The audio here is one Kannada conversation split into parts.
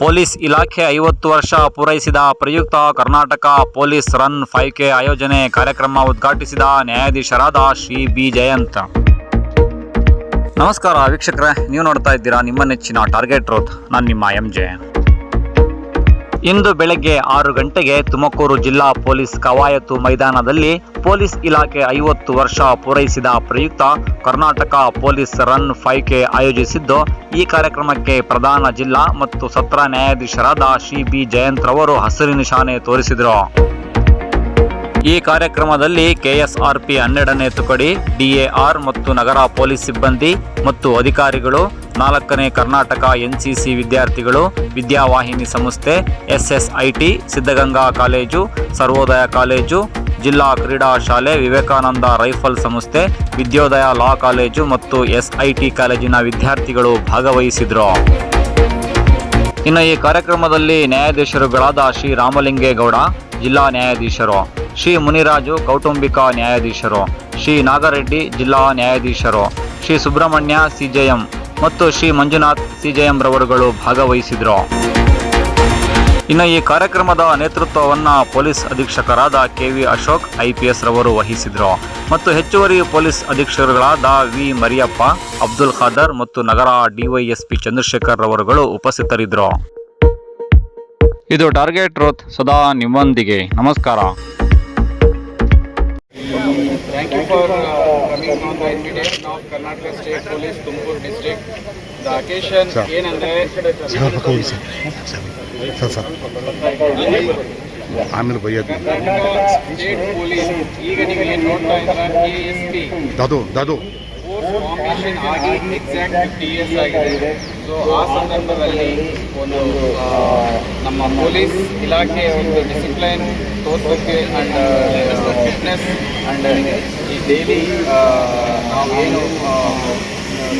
ಪೊಲೀಸ್ ಇಲಾಖೆ ಐವತ್ತು ವರ್ಷ ಪೂರೈಸಿದ ಪ್ರಯುಕ್ತ Karnataka police run five K ಆಯೋಜನೆ ಕಾರ್ಯಕ್ರಮ ಉದ್ಘಾಟಿಸಿದ ನ್ಯಾಯಾಧೀಶರಾದ ಶ್ರೀ ಬಿ ಜಯಂತ್. ನಮಸ್ಕಾರ ವೀಕ್ಷಕರೇ, ನೀವು ನೋಡ್ತಾ ಇದ್ದೀರಾ ನಿಮ್ಮ ನೆಚ್ಚಿನ ಟಾರ್ಗೆಟ್ ರೋತ್ ನಾನು ನಿಮ್ಮ ಎಂ ಜೆ ಇಂದು ಬೆಳಗ್ಗೆ ಆರು ಗಂಟೆಗೆ ತುಮಕೂರು ಜಿಲ್ಲಾ ಪೊಲೀಸ್ ಕವಾಯತು ಮೈದಾನದಲ್ಲಿ ಪೊಲೀಸ್ ಇಲಾಖೆ ಐವತ್ತು ವರ್ಷ ಪೂರೈಸಿದ ಪ್ರಯುಕ್ತ Karnataka police run five K ಆಯೋಜಿಸಿದ್ದು, ಈ ಕಾರ್ಯಕ್ರಮಕ್ಕೆ ಪ್ರಧಾನ ಜಿಲ್ಲಾ ಮತ್ತು ಸತ್ರ ನ್ಯಾಯಾಧೀಶರಾದ ಶ್ರೀ ಬಿ ಜಯಂತ್ ರವರು ಹಸಿರು ನಿಶಾನೆ ತೋರಿಸಿದರು. ಈ ಕಾರ್ಯಕ್ರಮದಲ್ಲಿ ಕೆಎಸ್ಆರ್ಪಿ ಹನ್ನೆರಡನೇ ತುಕಡಿ, ಡಿಎಆರ್ ಮತ್ತು ನಗರ ಪೊಲೀಸ್ ಸಿಬ್ಬಂದಿ ಮತ್ತು ಅಧಿಕಾರಿಗಳು, ನಾಲ್ಕನೇ ಕರ್ನಾಟಕ ಎನ್ಸಿಸಿ ವಿದ್ಯಾರ್ಥಿಗಳು, ವಿದ್ಯಾವಾಹಿನಿ ಸಂಸ್ಥೆ, SSIT, Siddaganga college, Sarvodaya college, ಜಿಲ್ಲಾ ಕ್ರೀಡಾ ಶಾಲೆ, ವಿವೇಕಾನಂದ ರೈಫಲ್ ಸಂಸ್ಥೆ, ವಿದ್ಯೋದಯ ಲಾ ಕಾಲೇಜು ಮತ್ತು ಎಸ್ಐಟಿ ಕಾಲೇಜಿನ ವಿದ್ಯಾರ್ಥಿಗಳು ಭಾಗವಹಿಸಿದರು. ಇನ್ನು ಈ ಕಾರ್ಯಕ್ರಮದಲ್ಲಿ ನ್ಯಾಯಾಧೀಶರುಗಳಾದ ಶ್ರೀ ರಾಮಲಿಂಗೇಗೌಡ, ಜಿಲ್ಲಾ ನ್ಯಾಯಾಧೀಶರು. ಶ್ರೀ ಮುನಿರಾಜು ಕೌಟುಂಬಿಕ ನ್ಯಾಯಾಧೀಶರು, ಶ್ರೀ ನಾಗರೆಡ್ಡಿ ಜಿಲ್ಲಾ ನ್ಯಾಯಾಧೀಶರು, ಶ್ರೀ ಸುಬ್ರಹ್ಮಣ್ಯ ಸಿಜೆಎಂ ಮತ್ತು ಶ್ರೀ ಮಂಜುನಾಥ್ ಸಿಜೆಎಂ ರವರುಗಳು ಭಾಗವಹಿಸಿದರು. ಇನ್ನು ಈ ಕಾರ್ಯಕ್ರಮದ ನೇತೃತ್ವವನ್ನು ಪೊಲೀಸ್ ಅಧೀಕ್ಷಕರಾದ ಕೆ ವಿ ಅಶೋಕ್ ಐಪಿಎಸ್ ರವರು ವಹಿಸಿದರು. ಮತ್ತು ಹೆಚ್ಚುವರಿ ಪೊಲೀಸ್ ಅಧೀಕ್ಷಕರುಗಳಾದ ವಿ ಮರಿಯಪ್ಪ, ಅಬ್ದುಲ್ ಖಾದರ್ ಮತ್ತು ನಗರ ಡಿವೈಎಸ್ಪಿ ಚಂದ್ರಶೇಖರ್ ರವರುಗಳು ಉಪಸ್ಥಿತರಿದ್ದರು ಇದು ಟಾರ್ಗೆಟ್ ರೋತ್ ಸದಾ ನಿಮ್ಮೊಂದಿಗೆ. ನಮಸ್ಕಾರ. Thank you for coming on the invitation of Karnataka state police Tumakuru district the occasion ಏನಂದ್ರೆ ಆಮೇಲೆ ಬೈಯದ ಈಗ ನೀವು ಏನ್ ನೋಡ್ತಾ ಇದ್ದಾರೆ ಎಸ್ ಪಿ ದಾದು ದಾದು. ಫೋರ್ಸ್ ಆಗಿ ಎಕ್ಸಾಕ್ಟ್ ಫಿಫ್ಟಿ ಇಯರ್ಸ್ ಆಗಿದೆ. ಸೊ ಆ ಸಂದರ್ಭದಲ್ಲಿ ಒಂದು ನಮ್ಮ ಪೊಲೀಸ್ ಇಲಾಖೆ ಒಂದು ಡಿಸಿಪ್ಲೈನ್ ತೋರ್ಸೋಕ್ಕೆ ಅಂಡ್ ಫಿಟ್ನೆಸ್ ಅಂಡ್ ಈ ಡೈಲಿ ನಾವು ಏನು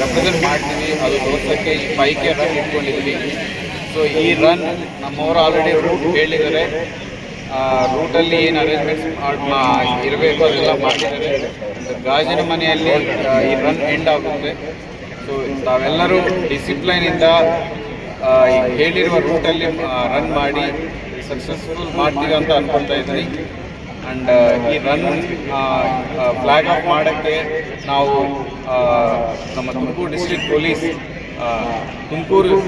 ರೆಪ್ರೆಸೆಂಟ್ ಮಾಡ್ತೀವಿ, ಅದು ತೋರ್ಸೋಕ್ಕೆ ಈ ಬೈಕ್ ರನ್ ಇಟ್ಕೊಂಡಿದ್ವಿ. ಸೊ ಈ ರನ್ ನಮ್ಮವರು ಆಲ್ರೆಡಿ ರೂಟ್ ಹೇಳಿದ್ದಾರೆ. ರೂಟಲ್ಲಿ ಏನು ಅರೇಂಜ್ಮೆಂಟ್ಸ್ ಇರಬೇಕು ಅದೆಲ್ಲ ಮಾಡಿದ್ದಾರೆ ಗಾಜಿನ ಮನೆಯಲ್ಲಿ ಈ ರನ್ ಎಂಡ್ ಆಗುತ್ತೆ. ಸೊ ತಾವೆಲ್ಲರೂ ಡಿಸಿಪ್ಲೈನಿಂದ ಹೇಳಿರುವ ರೂಟಲ್ಲಿ ರನ್ ಮಾಡಿ ಸಕ್ಸಸ್ಫುಲ್ ಮಾಡ್ತೀವಿ ಅಂತ ಅನ್ಕೊಳ್ತಾ ಇದ್ದೀನಿ. ಆ್ಯಂಡ್ ಈ ರನ್ ಫ್ಲಾಗ್ ಆಫ್ ಮಾಡೋಕ್ಕೆ ನಾವು ನಮ್ಮ Tumakuru district police Tumakuru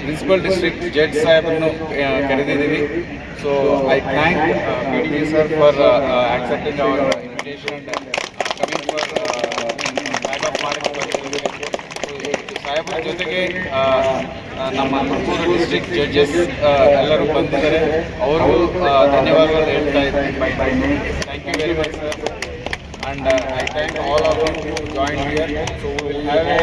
principal district judge ಸಾಹೇಬನ್ನು ಕರೆದಿದ್ದೀವಿ. So I thank P D sir for accepting our invitation coming for ಸಾಹೇಬರ ಜೊತೆಗೆ ನಮ್ಮ ತುಮಕೂರು ಡಿಸ್ಟ್ರಿಕ್ಟ್ ಜಡ್ಜಸ್ ಎಲ್ಲರೂ ಬಂದಿದ್ದಾರೆ. ಅವ್ರಿಗೂ ಧನ್ಯವಾದಗಳು ಹೇಳ್ತಾ ಇದ್ದೀನಿ. Bye thank you very much sir and I thank all of you join here so we have we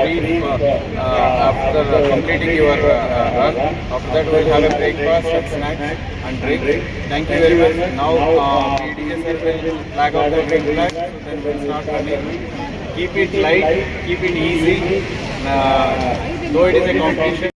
uh, brief uh, uh, after uh, completing your uh, uh, run. After that we will have a breakfast and snacks and drink. Thank you very much. Now uh, PDSR will flag out the green flag. Then we'll start running. Keep it light, keep it easy. Uh, though it is a competition,